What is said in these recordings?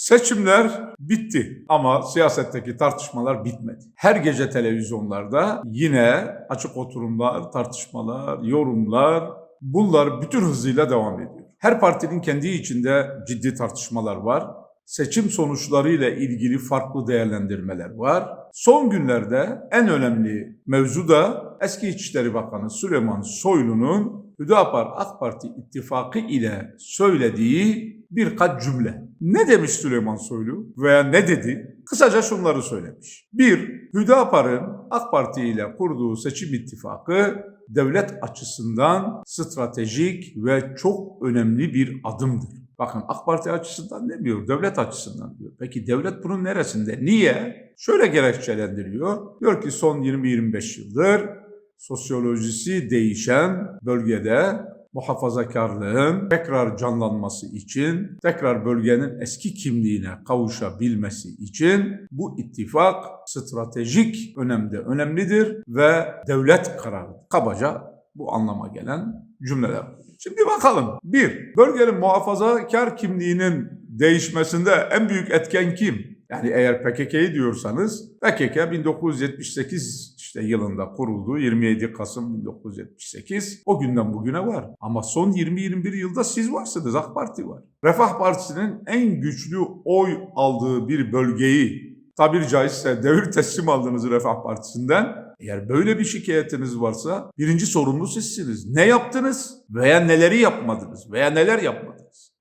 Seçimler bitti ama siyasetteki tartışmalar bitmedi. Her gece televizyonlarda yine açık oturumlar, tartışmalar, yorumlar bunlar bütün hızıyla devam ediyor. Her partinin kendi içinde ciddi tartışmalar var. Seçim sonuçlarıyla ilgili farklı değerlendirmeler var. Son günlerde en önemli mevzu da eski İçişleri Bakanı Süleyman Soylu'nun Hüdapar AK Parti ittifakı ile söylediği birkaç cümle. Ne demiş Süleyman Soylu veya ne dedi? Kısaca şunları söylemiş. Bir, Hüdapar'ın AK Parti ile kurduğu seçim ittifakı devlet açısından stratejik ve çok önemli bir adımdır. Bakın AK Parti açısından demiyor, devlet açısından diyor. Peki devlet bunun neresinde? Niye? Şöyle gerekçelendiriyor. Diyor ki son 20-25 yıldır sosyolojisi değişen bölgede muhafazakarlığın tekrar canlanması için, tekrar bölgenin eski kimliğine kavuşabilmesi için bu ittifak stratejik önemde önemlidir ve devlet kararı. Kabaca bu anlama gelen cümleler. Şimdi bakalım. Bir, bölgenin muhafazakar kimliğinin değişmesinde en büyük etken kim? Yani eğer PKK'yı diyorsanız PKK 1978 işte yılında kuruldu. 27 Kasım 1978. O günden bugüne var. Ama son 20-21 yılda siz varsınız. AK Parti var. Refah Partisi'nin en güçlü oy aldığı bir bölgeyi tabiri caizse devir teslim aldınız Refah Partisi'nden. Eğer böyle bir şikayetiniz varsa birinci sorumlu sizsiniz. Ne yaptınız veya neleri yapmadınız veya neler yapmadınız?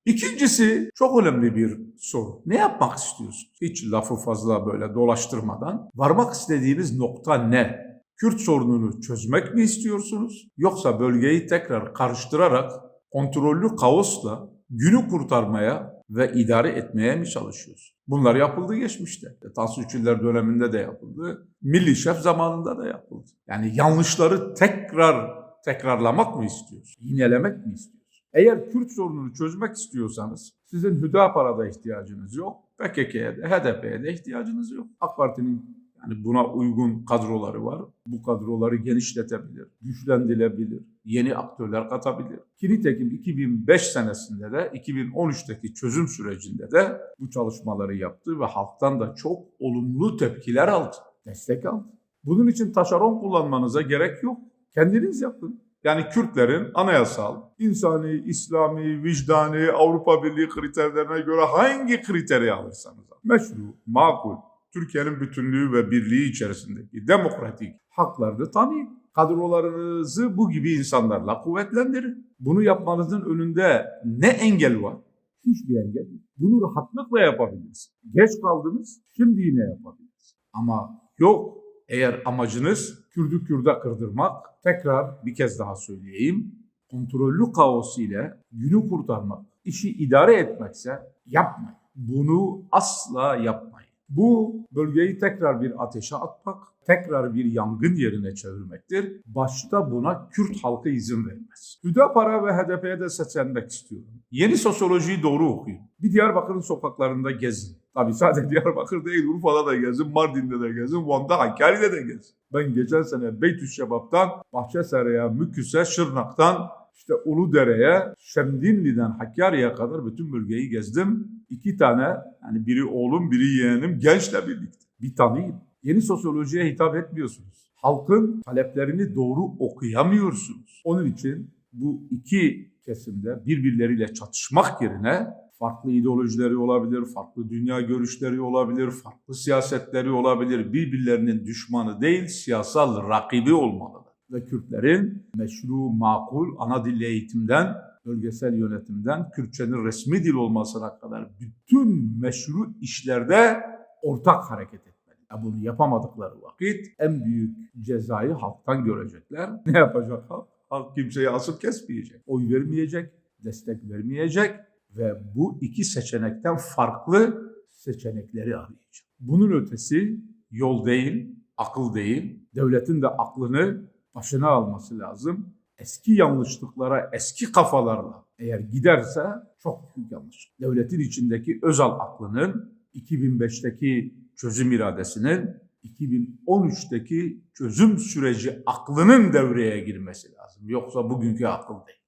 İkincisi çok önemli bir soru. Ne yapmak istiyorsunuz? Hiç lafı fazla böyle dolaştırmadan. Varmak istediğiniz nokta ne? Kürt sorununu çözmek mi istiyorsunuz? Yoksa bölgeyi tekrar karıştırarak kontrollü kaosla günü kurtarmaya ve idare etmeye mi çalışıyorsunuz? Bunlar yapıldı geçmişte. Tansu Çiller döneminde de yapıldı. Milli Şef zamanında da yapıldı. Yani yanlışları tekrar tekrarlamak mı istiyorsunuz? Yinelemek mi istiyorsunuz? Eğer Kürt sorununu çözmek istiyorsanız sizin Hüdapar'a da ihtiyacınız yok. PKK'ye de HDP'ye de ihtiyacınız yok. AK Parti'nin yani buna uygun kadroları var. Bu kadroları genişletebilir, güçlendirebilir, yeni aktörler katabilir. Ki nitekim 2005 senesinde de 2013'teki çözüm sürecinde de bu çalışmaları yaptı ve halktan da çok olumlu tepkiler aldı, destek aldı. Bunun için taşeron kullanmanıza gerek yok. Kendiniz yapın. Yani Kürtlerin anayasal, insani, İslami, vicdani, Avrupa Birliği kriterlerine göre hangi kriteri alırsanız. Meşru, makul, Türkiye'nin bütünlüğü ve birliği içerisindeki demokratik haklarını tanıyın. Kadrolarınızı bu gibi insanlarla kuvvetlendirin. Bunu yapmanızın önünde ne engel var? Hiçbir engel yok. Bunu rahatlıkla yapabilirsiniz. Geç kaldınız, şimdi yine yapabilirsiniz. Ama yok, eğer amacınız Kürdü Kürde kırdırmak, tekrar bir kez daha söyleyeyim, kontrollü kaos ile günü kurtarmak, işi idare etmekse yapmayın. Bunu asla yapmayın. Bu bölgeyi tekrar bir ateşe atmak, tekrar bir yangın yerine çevirmektir. Başta buna Kürt halkı izin vermez. Hüdapar'a ve HDP'ye de seslenmek istiyorum. Yeni sosyolojiyi doğru okuyun. Bir Diyarbakır'ın sokaklarında gezin. Tabii sadece Diyarbakır değil, Urfa'da da gezin, Mardin'de de gezin, Van'da, Hakkari'de de gezin. Ben geçen sene Beytüşşebap'tan Bahçesare'ye, Müküs'e, Şırnak'tan işte Uludere'ye, Şemdinli'den Hakkari'ye kadar bütün bölgeyi gezdim. İki tane, yani biri oğlum, biri yeğenim gençle birlikte. Bir tanıyın. Yeni sosyolojiye hitap etmiyorsunuz. Halkın taleplerini doğru okuyamıyorsunuz. Onun için bu iki kesimde birbirleriyle çatışmak yerine farklı ideolojileri olabilir, farklı dünya görüşleri olabilir, farklı siyasetleri olabilir. Birbirlerinin düşmanı değil, siyasal rakibi olmalıdır. Ve Kürtlerin meşru, makul, ana dil eğitimden, bölgesel yönetimden, Kürtçenin resmi dil olmasına kadar bütün meşru işlerde ortak hareket etmeli. Ya bunu yapamadıkları vakit en büyük cezayı halktan görecekler. Ne yapacak halk? Halk kimseyi asıp kesmeyecek. Oy vermeyecek, destek vermeyecek ve bu iki seçenekten farklı seçenekleri arayacak. Bunun ötesi yol değil, akıl değil. Devletin de aklını başına alması lazım. Eski yanlışlıklara, eski kafalarla eğer giderse çok büyük yanlış. Devletin içindeki özel aklının 2005'teki çözüm iradesinin 2013'teki çözüm süreci aklının devreye girmesi lazım. Yoksa bugünkü akıl değil.